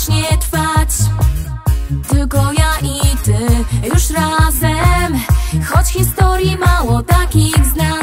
wiecznie trwać. Tylko ja i ty już razem. Choć historii mało takich znam.